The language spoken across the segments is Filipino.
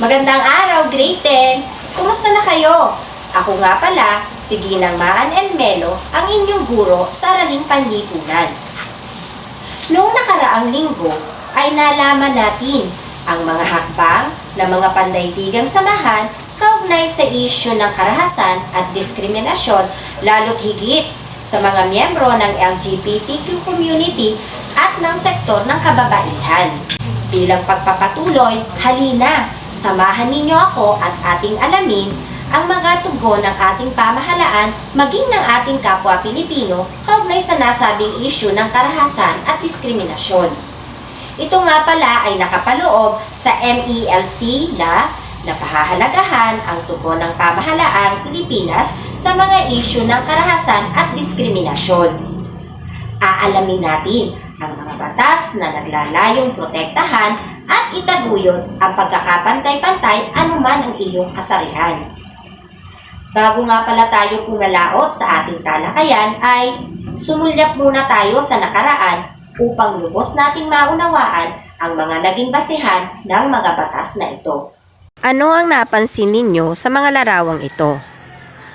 Magandang araw, grade 10! Kumusta na kayo? Ako nga pala, si Ginang Maan and Melo, ang inyong guro sa Araling Panlipunan. Noong nakaraang linggo ay nalaman natin ang mga hakbang ng mga pandaigdigang samahan kaugnay sa isyu ng karahasan at diskriminasyon lalo't higit sa mga miyembro ng LGBTQ community at ng sektor ng kababaihan. Bilang pagpapatuloy, halina, samahan ninyo ako at ating alamin ang mga tugon ng ating pamahalaan maging ng ating kapwa Pilipino kaugnay sa nasabing isyu ng karahasan at diskriminasyon. Ito nga pala ay nakapaloob sa MELC na napahahalagahan ang tugon ng pamahalaang Pilipinas sa mga isyu ng karahasan at diskriminasyon. Aalamin natin ang mga batas na naglalayong protektahan at itaguyod ang pagkakapantay-pantay anuman ang iyong kasarihan. Bago nga pala tayo pumalaot sa ating talakayan ay sumulyap muna tayo sa nakaraan upang lubos nating maunawaan ang mga naging basehan ng mga batas na ito. Ano ang napansin ninyo sa mga larawang ito?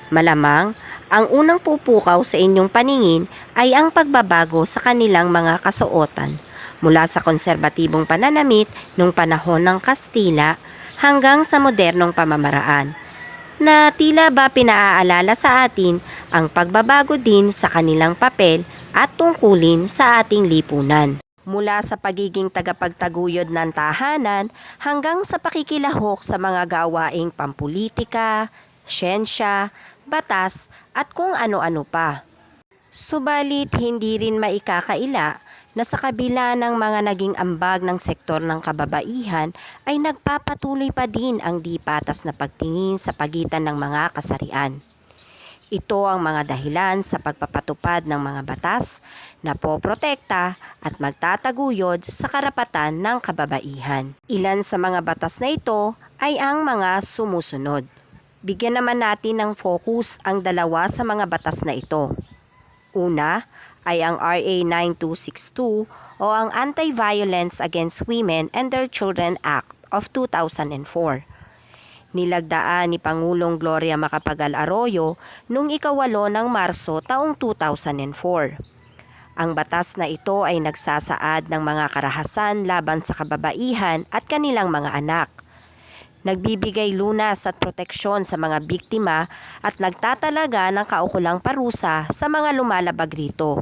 Malamang, ang unang pupukaw sa inyong paningin ay ang pagbabago sa kanilang mga kasuotan mula sa konserbatibong pananamit nung panahon ng Kastila hanggang sa modernong pamamaraan na tila ba pinaaalala sa atin ang pagbabago din sa kanilang papel at tungkulin sa ating lipunan. Mula sa pagiging tagapagtaguyod ng tahanan hanggang sa pakikilahok sa mga gawaing pampulitika, siyensya, batas at kung ano-ano pa. Subalit hindi rin maikakaila na sa kabila ng mga naging ambag ng sektor ng kababaihan ay nagpapatuloy pa din ang di patas na pagtingin sa pagitan ng mga kasarian. Ito ang mga dahilan sa pagpapatupad ng mga batas na poprotekta at magtataguyod sa karapatan ng kababaihan. Ilan sa mga batas na ito ay ang mga sumusunod. Bigyan naman natin ng focus ang dalawa sa mga batas na ito. Una ay ang RA 9262 o ang Anti-Violence Against Women and Their Children Act of 2004 nilagdaan ni Pangulong Gloria Macapagal Arroyo noong ikawalo ng Marso taong 2004. Ang batas na ito ay nagsasaad ng mga karahasan laban sa kababaihan at kanilang mga anak. Nagbibigay lunas at proteksyon sa mga biktima at nagtatalaga ng kaukulang parusa sa mga lumalabag rito.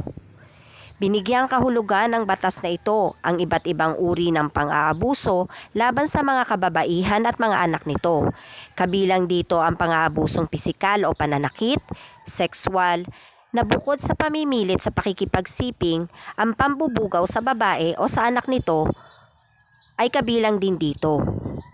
Binigyang kahulugan ng batas na ito ang iba't ibang uri ng pang-aabuso laban sa mga kababaihan at mga anak nito. Kabilang dito ang pang-aabusong pisikal o pananakit, sexual, na bukod sa pamimilit sa pakikipagsiping, ang pambubugaw sa babae o sa anak nito ay kabilang din dito.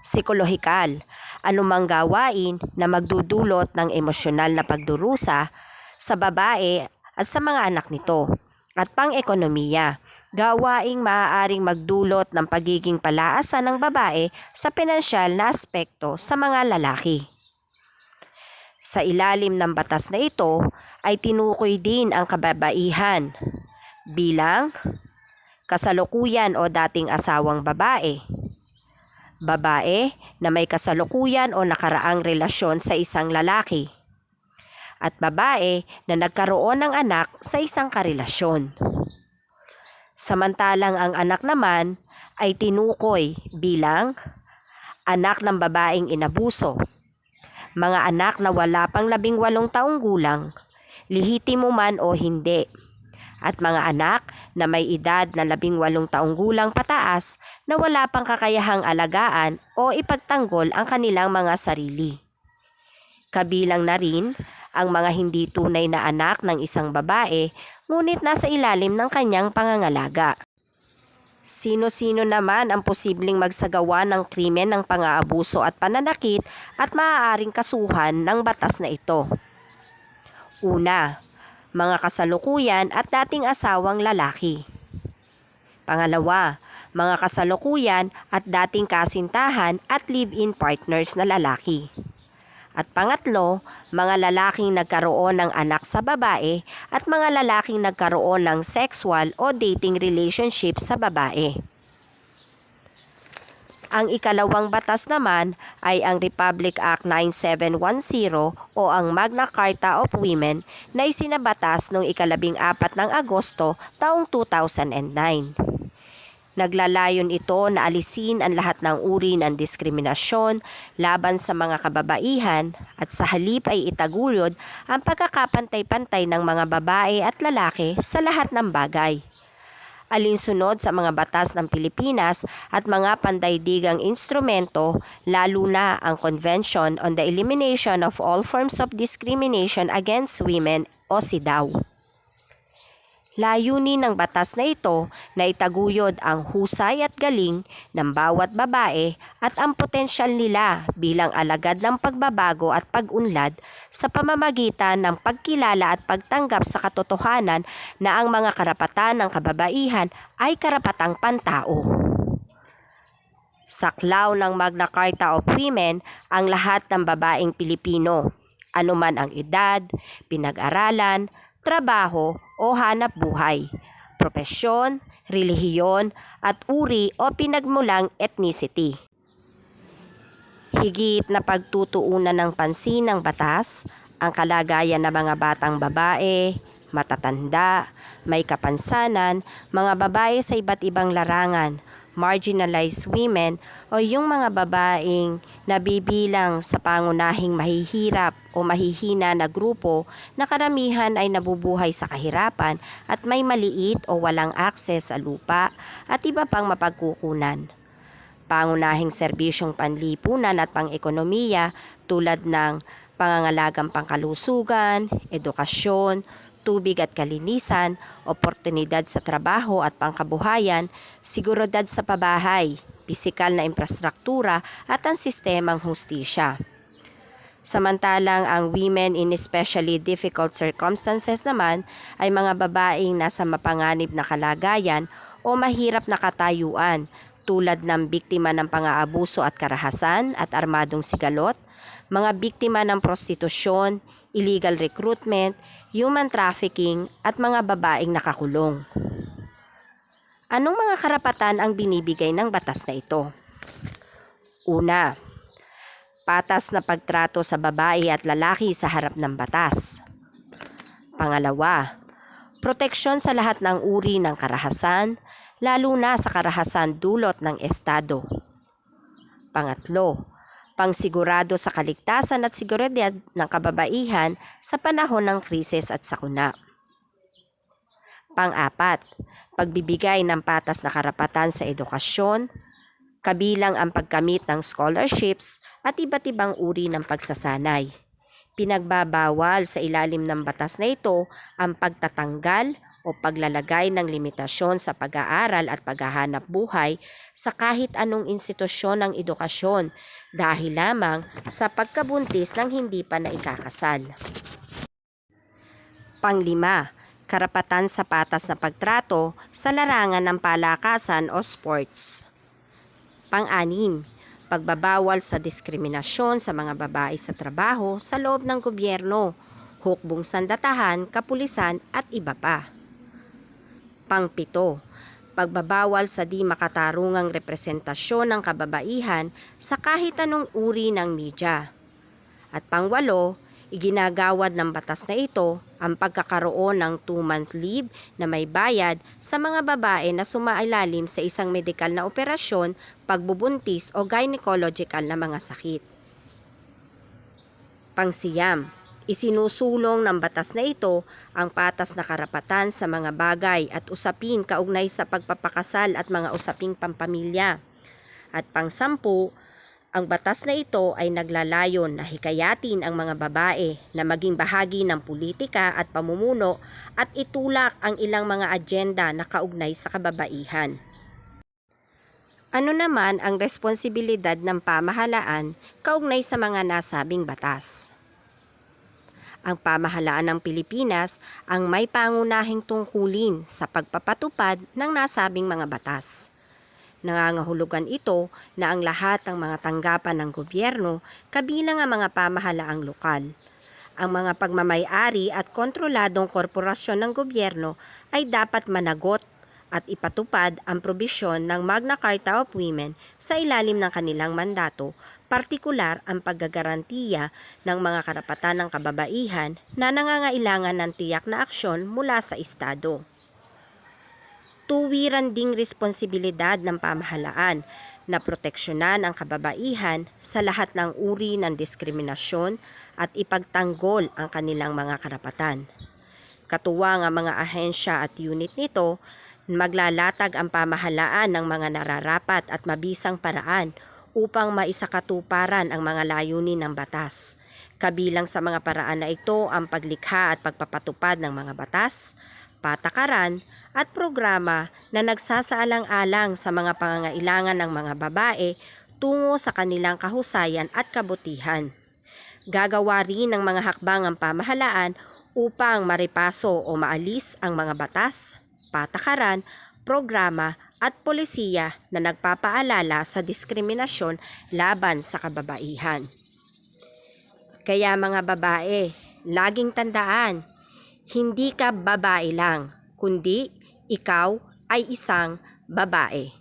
Psikolohikal, anumang gawain na magdudulot ng emosyonal na pagdurusa sa babae at sa mga anak nito at pang-ekonomiya, gawaing maaaring magdulot ng pagiging palaasan ng babae sa pinansyal na aspekto sa mga lalaki. Sa ilalim ng batas na ito ay tinukoy din ang kababaihan bilang kasalukuyan o dating asawang babae, babae na may kasalukuyan o nakaraang relasyon sa isang lalaki, at babae na nagkaroon ng anak sa isang karelasyon. Samantalang ang anak naman ay tinukoy bilang anak ng babaeng inabuso, mga anak na wala pang labing walong taong gulang, lihitimo man o hindi, at mga anak na may edad na labing walong taong gulang pataas na wala pang kakayahang alagaan o ipagtanggol ang kanilang mga sarili. Kabilang na rin ang mga hindi tunay na anak ng isang babae ngunit nasa ilalim ng kanyang pangangalaga. Sino-sino naman ang posibleng magsagawa ng krimen ng pang-aabuso at pananakit at maaaring kasuhan ng batas na ito. Una, mga kasalukuyan at dating asawang lalaki. Pangalawa, mga kasalukuyan at dating kasintahan at live-in partners na lalaki. At pangatlo, mga lalaking nagkaroon ng anak sa babae at mga lalaking nagkaroon ng sexual o dating relationship sa babae. Ang ikalawang batas naman ay ang Republic Act 9710 o ang Magna Carta of Women na isinabatas noong ikalabing apat ng Agosto taong 2009. Naglalayon ito na alisin ang lahat ng uri ng diskriminasyon laban sa mga kababaihan at sa halip ay itaguyod ang pagkakapantay-pantay ng mga babae at lalaki sa lahat ng bagay. Alinsunod sa mga batas ng Pilipinas at mga pandaigdigang instrumento, lalo na ang Convention on the Elimination of All Forms of Discrimination Against Women o CEDAW. Layunin ng batas na ito na itaguyod ang husay at galing ng bawat babae at ang potensyal nila bilang alagad ng pagbabago at pag-unlad sa pamamagitan ng pagkilala at pagtanggap sa katotohanan na ang mga karapatan ng kababaihan ay karapatang pantao. Saklaw ng Magna Carta of Women ang lahat ng babaeng Pilipino, anuman ang edad, pinag-aralan, trabaho o hanap buhay, propesyon, relihiyon at uri o pinagmulang ethnicity. Higit na pagtutuunan ng pansin ng batas ang kalagayan ng mga batang babae, matatanda, may kapansanan, mga babae sa iba't ibang larangan, marginalized women o yung mga babaeng nabibilang sa pangunahing mahihirap o mahihina na grupo na karamihan ay nabubuhay sa kahirapan at may maliit o walang akses sa lupa at iba pang mapagkukunan. Pangunahing serbisyong panlipunan at pang-ekonomiya tulad ng pangangalagang pangkalusugan, edukasyon, tubig at kalinisan, oportunidad sa trabaho at pangkabuhayan, seguridad sa pabahay, pisikal na infrastruktura at ang sistemang hustisya. Samantalang ang women in especially difficult circumstances naman ay mga babaeng nasa mapanganib na kalagayan o mahirap na katayuan tulad ng biktima ng pang-aabuso at karahasan at armadong sigalot, mga biktima ng prostitusyon, illegal recruitment, human trafficking at mga babaeng nakakulong. Anong mga karapatan ang binibigay ng batas na ito? Una, patas na pagtrato sa babae at lalaki sa harap ng batas. Pangalawa, proteksyon sa lahat ng uri ng karahasan, lalo na sa karahasan dulot ng Estado. Pangatlo, pangsigurado sa kaligtasan at seguridad ng kababaihan sa panahon ng krisis at sakuna. Pang-apat, pagbibigay ng patas na karapatan sa edukasyon, kabilang ang pagkamit ng scholarships at iba't ibang uri ng pagsasanay. Pinagbabawal sa ilalim ng batas na ito ang pagtatanggal o paglalagay ng limitasyon sa pag-aaral at paghahanap buhay sa kahit anong institusyon ng edukasyon dahil lamang sa pagkabuntis ng hindi pa naikakasal. Panglima, karapatan sa patas na pagtrato sa larangan ng palakasan o sports. Pang-anim, pagbabawal sa diskriminasyon sa mga babae sa trabaho sa loob ng gobyerno, hukbong sandatahan, kapulisan at iba pa. Pangpito, pagbabawal sa di makatarungang representasyon ng kababaihan sa kahit anong uri ng media. At pangwalo, iginagawad ng batas na ito ang pagkakaroon ng 2-month leave na may bayad sa mga babae na sumailalim sa isang medikal na operasyon, pagbubuntis o gynecological na mga sakit. Pangsiyam, isinusulong ng batas na ito ang patas na karapatan sa mga bagay at usapin kaugnay sa pagpapakasal at mga usaping pampamilya. At pangsampu, ang batas na ito ay naglalayon na hikayatin ang mga babae na maging bahagi ng politika at pamumuno at itulak ang ilang mga agenda na kaugnay sa kababaihan. Ano naman ang responsibilidad ng pamahalaan kaugnay sa mga nasabing batas? Ang pamahalaan ng Pilipinas ang may pangunahing tungkulin sa pagpapatupad ng nasabing mga batas. Nangangahulugan ito na ang lahat ng mga tanggapan ng gobyerno kabilang ang mga pamahalaang lokal. Ang mga pagmamayari at kontroladong korporasyon ng gobyerno ay dapat managot at ipatupad ang probisyon ng Magna Carta of Women sa ilalim ng kanilang mandato, partikular ang paggagarantiya ng mga karapatan ng kababaihan na nangangailangan ng tiyak na aksyon mula sa Estado. Tuwiran ding responsibilidad ng pamahalaan na proteksyonan ang kababaihan sa lahat ng uri ng diskriminasyon at ipagtanggol ang kanilang mga karapatan. Katuwang ang mga ahensya at unit nito, maglalatag ang pamahalaan ng mga nararapat at mabisang paraan upang maisakatuparan ang mga layunin ng batas. Kabilang sa mga paraan na ito ang paglikha at pagpapatupad ng mga batas, patakaran at programa na nagsasaalang-alang sa mga pangangailangan ng mga babae tungo sa kanilang kahusayan at kabutihan. Gagawa rin ng mga hakbang ang pamahalaan upang maripaso o maalis ang mga batas, patakaran, programa at polisiya na nagpapaalala sa diskriminasyon laban sa kababaihan. Kaya mga babae, laging tandaan, hindi ka babae lang, kundi ikaw ay isang babae.